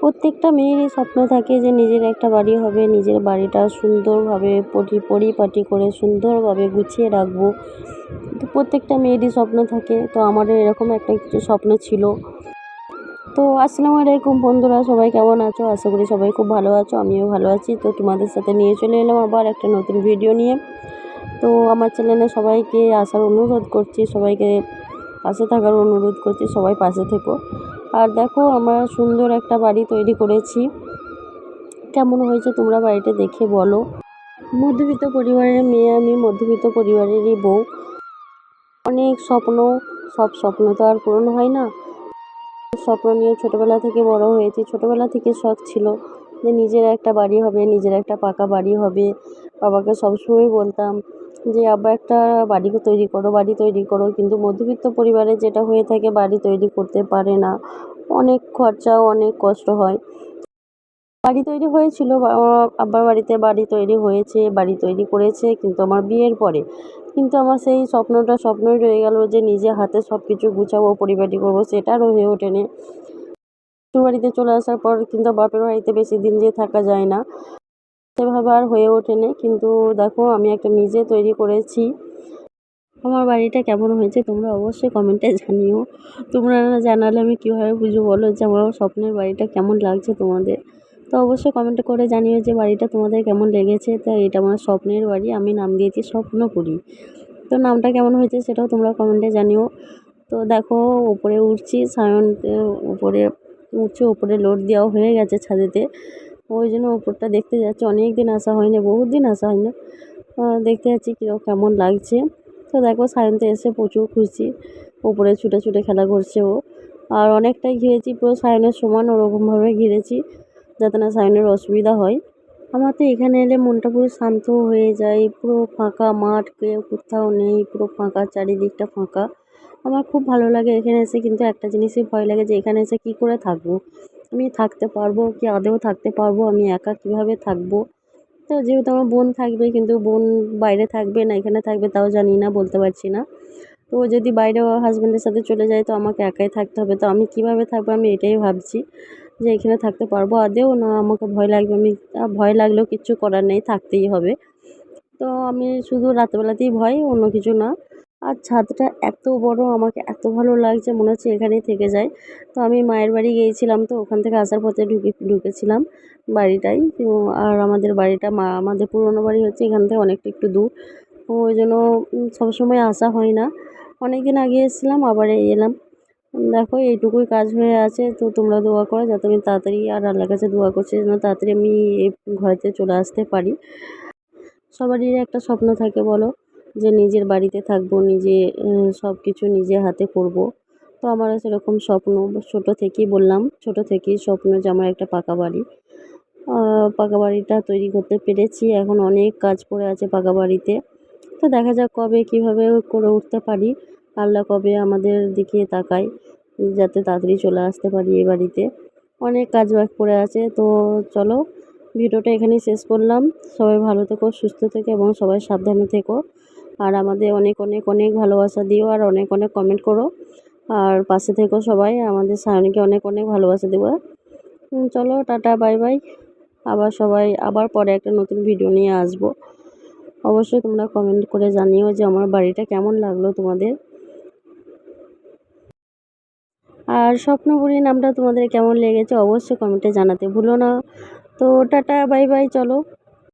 প্রত্যেকটা মেয়েরই স্বপ্ন থাকে যে নিজের একটা বাড়ি হবে, নিজের বাড়িটা সুন্দরভাবে পরি, পরিপাটি করে সুন্দরভাবে গুছিয়ে রাখব। তো প্রত্যেকটা মেয়েরই স্বপ্ন থাকে, তো আমারও এরকম একটা কিছু স্বপ্ন ছিল। তো আসসালামু আলাইকুম বন্ধুরা, সবাই কেমন আছো? আশা করি সবাই খুব ভালো আছো, আমিও ভালো আছি। তো তোমাদের সাথে নিয়ে চলে এলাম আবার একটা নতুন ভিডিও নিয়ে। তো আমার চ্যানেলে সবাইকে আসার অনুরোধ করছি, সবাইকে পাশে থাকার অনুরোধ করছি, সবাই পাশে থেকো। আর দেখো, আমরা সুন্দর একটা বাড়ি তৈরি করেছি। কেমন হয়েছে তোমরা বাড়িটা দেখে বলো। মধ্যবিত্ত পরিবারের মেয়ে আমি, মধ্যবিত্ত পরিবারেরই বউ। অনেক স্বপ্ন, সব স্বপ্ন তো আর পূরণ হয় না। স্বপ্ন নিয়ে ছোটোবেলা থেকে বড় হয়েছি। ছোটোবেলা থেকে শখ ছিল যে নিজের একটা বাড়ি হবে, নিজের একটা পাকা বাড়ি হবে। বাবাকে সবসময় বলতাম যে আব্বা একটা বাড়ি তৈরি করো, বাড়ি তৈরি করো। কিন্তু মধ্যবিত্ত পরিবারে যেটা হয়ে থাকে, বাড়ি তৈরি করতে পারে না। অনেক খরচাও, অনেক কষ্ট হয়। বাড়ি তৈরি হয়েছিল আব্বার বাড়িতে বাড়ি তৈরি হয়েছে, বাড়ি তৈরি করেছে, কিন্তু আমার বিয়ের পরে। কিন্তু আমার সেই স্বপ্নটা স্বপ্নই রয়ে গেল যে নিজে হাতে সব কিছু গুছাবো, পরিপাটি করব, সেটা আর হয়ে ওঠেনি। শ্বশুর বাড়িতে চলে আসার পর কিন্তু বাপের বাড়িতে বেশি দিন যেয়ে থাকা যায় না। সেভাবে আর হয়ে ওঠেনি, কিন্তু দেখো আমি একটা নিজে তৈরি করেছি। আমার বাড়িটা কেমন হয়েছে তোমরা অবশ্যই কমেন্টে জানিও। তোমরা না জানালে আমি কীভাবে বুঝব বলো যে আমার স্বপ্নের বাড়িটা কেমন লাগছে তোমাদের। তো অবশ্যই কমেন্ট করে জানিও যে বাড়িটা তোমাদের কেমন লেগেছে। তো এটা আমার স্বপ্নের বাড়ি, আমি নাম দিয়েছি স্বপ্নপুরী তো নামটা কেমন হয়েছে সেটাও তোমরা কমেন্টে জানিও। তো দেখো উপরে উঠছি, সায়ন উপরে উঠছে উপরে লোড দেওয়া হয়ে গেছে ছাদেতে। ওই জন্য ওপরটা দেখতে যাচ্ছি অনেক দিন আসা হয় না বহুত দিন আসা হয় না দেখতে যাচ্ছি কীরকম কেমন লাগছে। তো দেখো, সায়ন্তে এসে প্রচুর খুশি ওপরে ছুটে ছুটে খেলা করছে ও। আর অনেকটাই ঘিরেছি, পুরো সায়নের সমান ওরকমভাবে ঘিরেছি, যাতে না সায়নের অসুবিধা হয়। আমার তো এখানে এলে মনটা পুরো শান্ত হয়ে যায়, পুরো ফাঁকা, মাঠ, কেউ কোথাও নেই, পুরো ফাঁকা, চারিদিকটা ফাঁকা। আমার খুব ভালো লাগে এখানে এসে, কিন্তু একটা জিনিসই ভয় লাগে যে এখানে এসে কী করে থাকব। আমি থাকতে পারব কি আদৌ থাকতে পারব? আমি একা কীভাবে থাকব? তো যেহেতু আমার বোন থাকবে, কিন্তু বোন বাইরে থাকবে না, এখানে থাকবে তাও জানি না, বলতে পারছি না। তো যদি বাইরে হাজব্যান্ডের সাথে চলে যায়, তো আমাকে একাই থাকতে হবে। তো আমি কীভাবে থাকব? আমি এটাই ভাবছি যে এখানে থাকতে পারব। আদেও না, আমাকে ভয় লাগবে। আমি ভয় লাগলেও কিচ্ছু করার নেই, থাকতেই হবে। তো আমি শুধু রাতবেলাতেই ভয়, অন্য কিছু না। আর ছাদটা এত বড়, আমাকে এত ভালো লাগছে, মনে হচ্ছে এখানেই থেকে যায়। তো আমি মায়ের বাড়ি গিয়েছিলাম, তো ওখান থেকে আসার পথে ঢুকে, ঢুকেছিলাম বাড়িটাই। তো আর আমাদের বাড়িটা মা, আমাদের পুরনো বাড়ি হচ্ছে এখান থেকে অনেকটা একটু দূর। তো ওই জন্য সবসময় আসা হয় না। অনেক দিন আগে এসেছিলাম, আবার এলাম। দেখো, এইটুকুই কাজ হয়ে আছে, তো তোমরা দোয়া করো যাতে আমি তাড়াতাড়ি আর আল্লাহর কাছে দোয়া করছি, যেন তাড়াতাড়ি আমি এই ঘরেতে চলে আসতে পারি। সবারই একটা স্বপ্ন থাকে, বলো। যে নিজের বাড়িতে থাকব, নিজে সব কিছু নিজে হাতে করব। তো আমারও সেরকম স্বপ্ন, ছোটো থেকেই বললাম, ছোটো থেকেই স্বপ্ন যে আমার একটা পাকা বাড়ি। পাকা বাড়িটা তৈরি করতে পেরেছি, এখন অনেক কাজ পড়ে আছে পাকা বাড়িতে। তো দেখা যাক কবে কীভাবে করে উঠতে পারি, আল্লাহ কবে আমাদের দিকে তাকায়, যাতে তাড়াতাড়ি চলে আসতে পারি এ বাড়িতে। অনেক কাজ বাজ পড়ে আছে, তো চলো ভিডিওটা এখানেই শেষ করলাম। সবাই ভালো থেকো, সুস্থ থেকো এবং সবাই সাবধানে থেকো। আর আমাদের অনেক অনেক অনেক ভালোবাসা দিও আর অনেক অনেক কমেন্ট করো। আর পাশে থেকো সবাই, আমাদের সায়নীকে অনেক অনেক ভালোবাসা দেবো। চলো, টাটা, বাই বাই। আবার সবাই, আবার পরে একটা নতুন ভিডিও নিয়ে আসব। অবশ্যই তোমরা কমেন্ট করে জানিও যে আমার বাড়িটা কেমন লাগল তোমাদের। আর স্বপ্নপুরী নামটা তোমাদের কেমন লেগেছে অবশ্যই কমেন্টে জানাতে ভুলো না। তো টাটা, বাই বাই, চলো।